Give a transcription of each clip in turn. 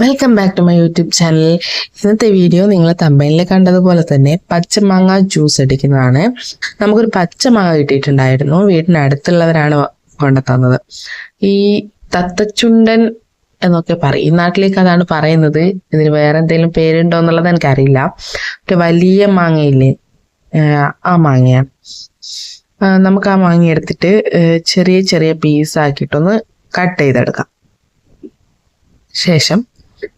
Welcome back to my YouTube channel ഇന്നത്തെ video നിങ്ങൾ തമ്പനിൽ കണ്ടതുപോലെ തന്നെ പച്ചമാങ്ങ ജ്യൂസ് അടിക്കുന്നതാണ്. നമുക്കൊരു പച്ചമാങ്ങ കിട്ടിയിട്ടുണ്ടായിരുന്നു. വീടിനടുത്തുള്ളവരാണ് കൊണ്ടെത്തുന്നത് ഈ തത്തച്ചുണ്ടൻ എന്നൊക്കെ പറയും. ഈ നാട്ടിലേക്ക് അതാണ് പറയുന്നത്. ഇതിന് വേറെ എന്തെങ്കിലും പേരുണ്ടോ എന്നുള്ളത് എനിക്കറിയില്ല. ഒരു വലിയ മാങ്ങയില്ലേ? ആ മാങ്ങയാണ് നമുക്ക് ആ മാങ്ങ എടുത്തിട്ട് ചെറിയ ചെറിയ പീസ് ആക്കിയിട്ടൊന്ന് കട്ട് ചെയ്തെടുക്കാം. ശേഷം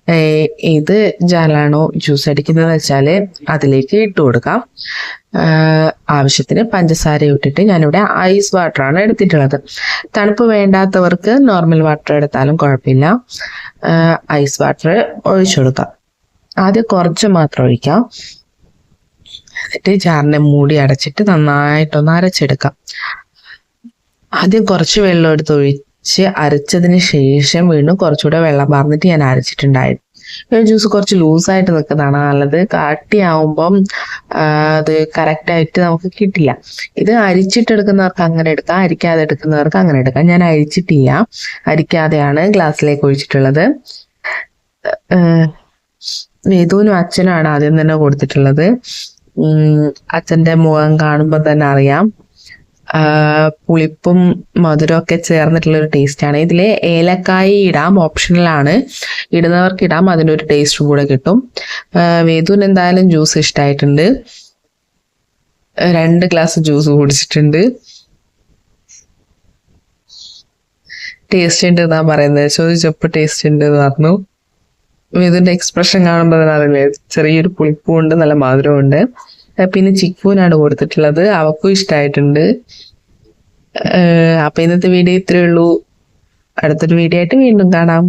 ഏർ ഇത് ജാലാണോ ജ്യൂസ് അടിക്കുന്നത് വെച്ചാൽ അതിലേക്ക് ഇട്ട് കൊടുക്കാം. ആവശ്യത്തിന് പഞ്ചസാര ഇട്ടിട്ട് ഞാനിവിടെ ഐസ് വാട്ടർ ആണ് എടുത്തിട്ടുള്ളത്. തണുപ്പ് വേണ്ടാത്തവർക്ക് നോർമൽ വാട്ടർ എടുത്താലും കുഴപ്പമില്ല. ഐസ് വാട്ടർ ഒഴിച്ചു കൊടുക്കാം. ആദ്യം കുറച്ച് മാത്രം ഒഴിക്കാം. എന്നിട്ട് ജാറിനെ മൂടി അടച്ചിട്ട് നന്നായിട്ടൊന്ന് അരച്ചെടുക്കാം. ആദ്യം കുറച്ച് വെള്ളം എടുത്ത് ഒഴിച്ച് അരച്ചതിന് ശേഷം വീണ്ടും കുറച്ചുകൂടെ വെള്ളം പറഞ്ഞിട്ട് ഞാൻ അരച്ചിട്ടുണ്ടായിരുന്നു പിന്നെ ജ്യൂസ് കുറച്ച് ലൂസായിട്ട് നിൽക്കുന്നതാണ് നല്ലത്. കാട്ടിയാവുമ്പം അത് കറക്റ്റായിട്ട് നമുക്ക് കിട്ടില്ല. ഇത് അരിച്ചിട്ടെടുക്കുന്നവർക്ക് അങ്ങനെ എടുക്കാം അരിക്കാതെ എടുക്കുന്നവർക്ക് അങ്ങനെ എടുക്കാം. ഞാൻ അരിച്ചിട്ടില്ല. അരിക്കാതെയാണ് ഗ്ലാസ്സിലേക്ക് ഒഴിച്ചിട്ടുള്ളത്. വേദുവിനും അച്ഛനാണ് ആദ്യം തന്നെ കൊടുത്തിട്ടുള്ളത്. അച്ഛന്റെ മുഖം കാണുമ്പോൾ തന്നെ അറിയാം. പുളിപ്പും മധുരമൊക്കെ ചേർന്നിട്ടുള്ള ഒരു ടേസ്റ്റ് ആണ്. ഇതിൽ ഏലക്കായി ഇടാം ഓപ്ഷണലാണ് ഇടുന്നവർക്ക് ഇടാം അതിനൊരു ടേസ്റ്റ് കൂടെ കിട്ടും. വേദുവിന് എന്തായാലും ജ്യൂസ് ഇഷ്ടമായിട്ടുണ്ട് രണ്ട് ഗ്ലാസ് ജ്യൂസ് കുടിച്ചിട്ടുണ്ട്. ടേസ്റ്റ് ഉണ്ട് എന്നാ പറയുന്നത്. ചോദിച്ചപ്പോ ടേസ്റ്റ് ഉണ്ട് എന്ന് പറഞ്ഞു ഇതിന്റെ എക്സ്പ്രഷൻ കാണുമ്പോൾ തന്നെ അറിയില്ലേ? ചെറിയൊരു പുളിപ്പും ഉണ്ട് നല്ല ഏഹ് പിന്നെ ചിക്കുവിനാണ് കൊടുത്തിട്ടുള്ളത്. അവക്കും ഇഷ്ടമായിട്ടുണ്ട് അപ്പം ഇന്നത്തെ വീഡിയോ ഇത്രയേ ഉള്ളൂ. അടുത്തൊരു വീഡിയോ ആയിട്ട് വീണ്ടും കാണാം.